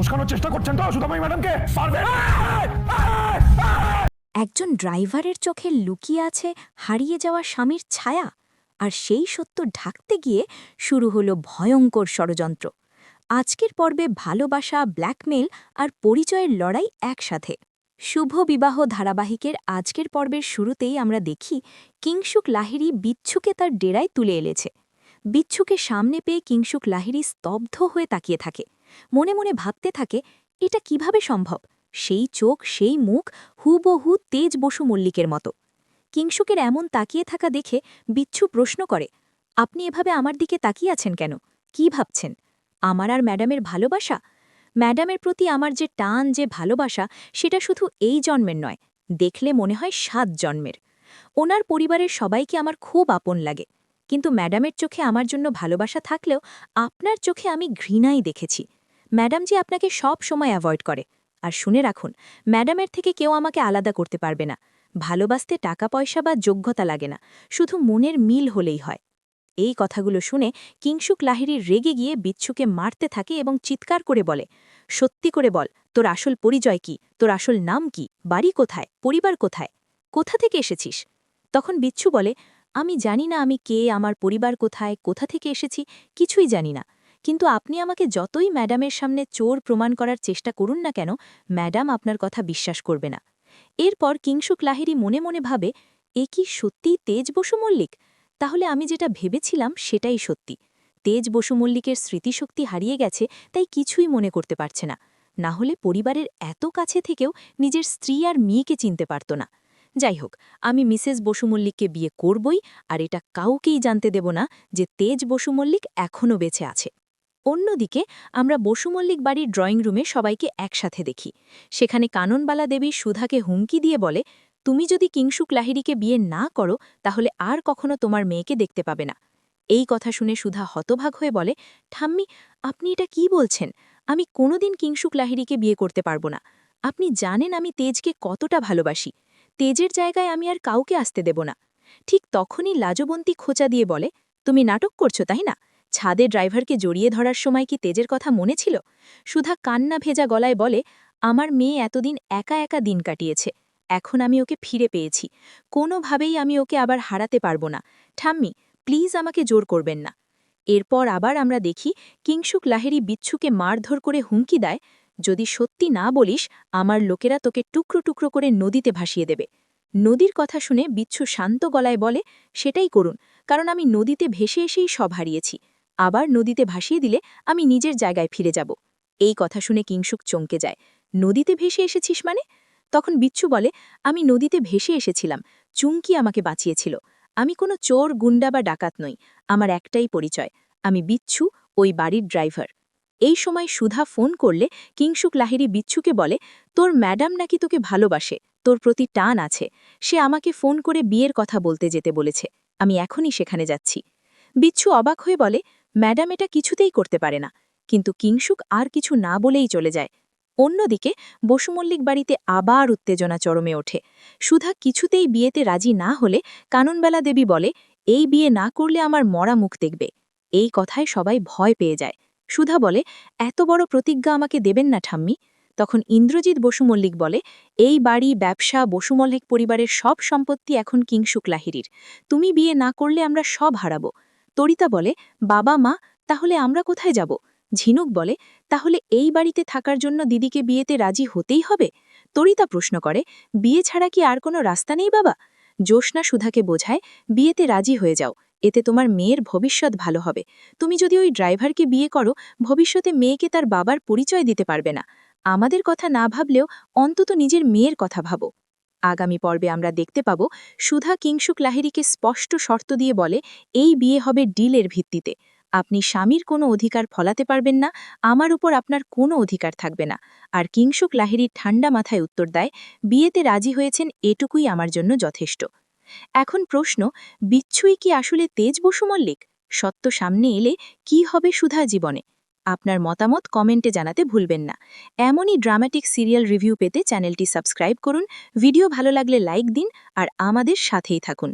উস্কানোর চেষ্টা করছেন তো সুদামাই ম্যাডামকে? একজন ড্রাইভারের চোখে লুকিয়ে আছে হারিয়ে যাওয়া স্বামীর ছায়া, আর সেই সত্য ঢাকতে গিয়ে শুরু হলো ভয়ঙ্কর ষড়যন্ত্র। আজকের পর্বে ভালোবাসা ব্ল্যাকমেল আর পরিচয়ের লড়াই একসাথে। শুভ বিবাহ ধারাবাহিকের আজকের পর্বের শুরুতেই আমরা দেখি কিংসুক লাহিড়ি বিচ্ছুকে তার ডেরায় তুলে এনেছে। বিচ্ছুকে সামনে পেয়ে কিংসুক লাহিড়ি স্তব্ধ হয়ে তাকিয়ে থাকে। মনে মনে ভাবতে থাকে, এটা কীভাবে সম্ভব? সেই চোখ, সেই মুখ, হুবহু তেজ বসু মল্লিকের মতো। কিংসুকের এমন তাকিয়ে থাকা দেখে বিচ্ছু প্রশ্ন করে, আপনি এভাবে আমার দিকে তাকিয়ে আছেন কেন? কি ভাবছেন? আমার আর ম্যাডামের ভালোবাসা? ম্যাডামের প্রতি আমার যে টান, যে ভালোবাসা, সেটা শুধু এই জন্মের নয়, দেখলে মনে হয় সাত জন্মের। ওনার পরিবারের সবাইকে আমার খুব আপন লাগে। কিন্তু ম্যাডামের চোখে আমার জন্য ভালোবাসা থাকলেও আপনার চোখে আমি ঘৃণাই দেখেছি। ম্যাডাম যে আপনাকে সব সময় অ্যাভয়েড করে। আর শুনে রাখুন, ম্যাডামের থেকে কেউ আমাকে আলাদা করতে পারবে না। ভালোবাসতে টাকা পয়সা বা যোগ্যতা লাগে না, শুধু মনের মিল হলেই হয়। এই কথাগুলো শুনে কিংসুক লাহিড়ি রেগে গিয়ে বিচ্ছুকে মারতে থাকে এবং চিৎকার করে বলে, সত্যি করে বল, তোর আসল পরিচয় কি? তোর আসল নাম কি? বাড়ি কোথায়? পরিবার কোথায়? কোথা থেকে এসেছিস? তখন বিচ্ছু বলে আমি জানি না আমি কে, আমার পরিবার কোথায়, কোথা থেকে এসেছি, কিছুই জানি না। কিন্তু আপনি আমাকে যতই ম্যাডামের সামনে চোর প্রমাণ করার চেষ্টা করুন না কেন, ম্যাডাম আপনার কথা বিশ্বাস করবে না। এরপর কিংসুক লাহিরি মনে মনে ভাবে, এ কি সত্যিই তেজ বসু মল্লিক? তাহলে আমি যেটা ভেবেছিলাম সেটাই সত্যি। তেজ বসু মল্লিকের স্মৃতিশক্তি হারিয়ে গেছে, তাই কিছুই মনে করতে পারছে না। না হলে পরিবারের এত কাছে থেকেও নিজের স্ত্রী আর মেয়েকে চিনতে পারত না। যাই হোক আমি মিসেস বসু মল্লিককে বিয়ে করবই, আর এটা কাউকেই জানতে দেব না যে তেজ বসু মল্লিক এখনও বেঁচে আছে। অন্যদিকে, আমরা বসু মল্লিক বাড়ির ড্রয়িং রুমে সবাইকে একসাথে দেখি। সেখানে কাননবালা দেবী সুধাকে হুমকি দিয়ে বলে, তুমি যদি কিংসুক লাহিড়িকে বিয়ে না করো, তাহলে আর কখনো তোমার মেয়েকে দেখতে পাবে না। এই কথা শুনে সুধা হতভাগ হয়ে বলে, ঠাম্মি, আপনি এটা কি বলছেন? আমি কোনোদিন কিংসুক লাহিড়িকে বিয়ে করতে পারব না। আপনি জানেন আমি তেজকে কতটা ভালোবাসি। তেজের জায়গায় আমি আর কাউকে আসতে দেব না। ঠিক তখনই লাজবন্তী খোঁচা দিয়ে বলে, তুমি নাটক করছ, তাই না? ছাদে ড্রাইভারকে জড়িয়ে ধরার সময় কি তেজের কথা মনে ছিল? সুধা কান্না ভেজা গলায় বলে, আমার মেয়ে এতদিন একা একা দিন কাটিয়েছে। এখন আমি ওকে ফিরে পেয়েছি। কোনোভাবেই আমি ওকে আবার হারাতে পারব না। ঠাম্মি, প্লিজ আমাকে জোর করবেন না। এরপর আবার আমরা দেখি কিংসুক লাহেরি বিচ্ছুকে মারধর করে হুমকি দেয় যদি সত্যি না বলিস, আমার লোকেরা তোকে টুকরো টুকরো করে নদীতে ভাসিয়ে দেবে। নদীর কথা শুনে বিচ্ছু শান্ত গলায় বলে, সেটাই করুন, কারণ আমি নদীতে ভেসে এসেই সব হারিয়েছি। আবার নদীতে ভাসিয়ে দিলে আমি নিজের জায়গায় ফিরে যাব। এই কথা শুনে কিংসুক চমকে যায়। নদীতে ভেসে এসেছিস মানে? তখন বিচ্ছু বলে, আমি নদীতে ভেসে এসেছিলাম। চুমকি আমাকে বাঁচিয়েছিল। আমি কোনো চোর, গুন্ডা বা ডাকাত নই। আমার একটাই পরিচয়। আমি বিচ্ছু, ওই বাড়ির ড্রাইভার। এই সময় সুধা ফোন করলে কিংসুক লাহিরি বিচ্ছুকে বলে, তোর ম্যাডাম নাকি তোকে ভালোবাসে? তোর প্রতি টান আছে। সে আমাকে ফোন করে বিয়ের কথা বলতে যেতে বলেছে। আমি এখনই সেখানে যাচ্ছি। বিচ্ছু অবাক হয়ে বলে, ম্যাডাম এটা কিছুতেই করতে পারে না। কিন্তু কিংসুক আর কিছু না বলেই চলে যায়। অন্যদিকে বসুমল্লিক বাড়িতে আবার উত্তেজনা চরমে ওঠে। সুধা কিছুতেই বিয়েতে রাজি না হলে কাননবেলা দেবী বলে, এই বিয়ে না করলে আমার মরা মুখ দেখবে। এই কথায় সবাই ভয় পেয়ে যায়। সুধা বলে, এত বড় প্রতিজ্ঞা আমাকে দেবেন না ঠাম্মি। তখন ইন্দ্রজিৎ বসু মল্লিক বলে, এই বাড়ি, ব্যবসা বসুমল্লিক পরিবারের সব সম্পত্তি এখন কিংসুক লাহিরির তুমি বিয়ে না করলে আমরা সব হারাবো। তরিতা বলে, বাবা মা, তাহলে আমরা কোথায় যাব? ঝিনুক বলে, তাহলে এই বাড়িতে থাকার জন্য দিদিকে বিয়েতে রাজি হতেই হবে? তরিতা প্রশ্ন করে, বিয়ে ছাড়া কি আর কোনো রাস্তা নেই বাবা? জোসনা সুধাকে বোঝায়, বিয়েতে রাজি হয়ে যাও। এতে তোমার মেয়ের ভবিষ্যৎ ভালো হবে। তুমি যদি ওই ড্রাইভারকে বিয়ে করো, ভবিষ্যতে মেয়েকে তার বাবার পরিচয় দিতে পারবে না। আমাদের কথা না ভাবলেও অন্তত নিজের মেয়ের কথা ভাবো। আগামী পর্বে আমরা দেখতে পাব সুধা কিংসুক লাহিরিকে স্পষ্ট শর্ত দিয়ে বলে, এই বিয়ে হবে ডিলের ভিত্তিতে। আপনি স্বামীর কোনো অধিকার ফলাতে পারবেন না, আমার উপর আপনার কোনো অধিকার থাকবে না। আর কিংসুক লাহিরি ঠান্ডা মাথায় উত্তর দেয়, বিয়েতে রাজি হয়েছেন এটুকুই আমার জন্য যথেষ্ট। এখন প্রশ্ন, বিচ্ছুই কি আসলে তেজ বসু মল্লিক? সত্য সামনে এলে কি হবে সুধা জীবনে? আপনার মতামত কমেন্টে জানাতে ভুলবেন না। এমনই ড্রামাটিক সিরিয়াল রিভিউ পেতে চ্যানেলটি সাবস্ক্রাইব করুন ভিডিও ভালো লাগলে লাইক দিন, আর আমাদের সাথেই থাকুন।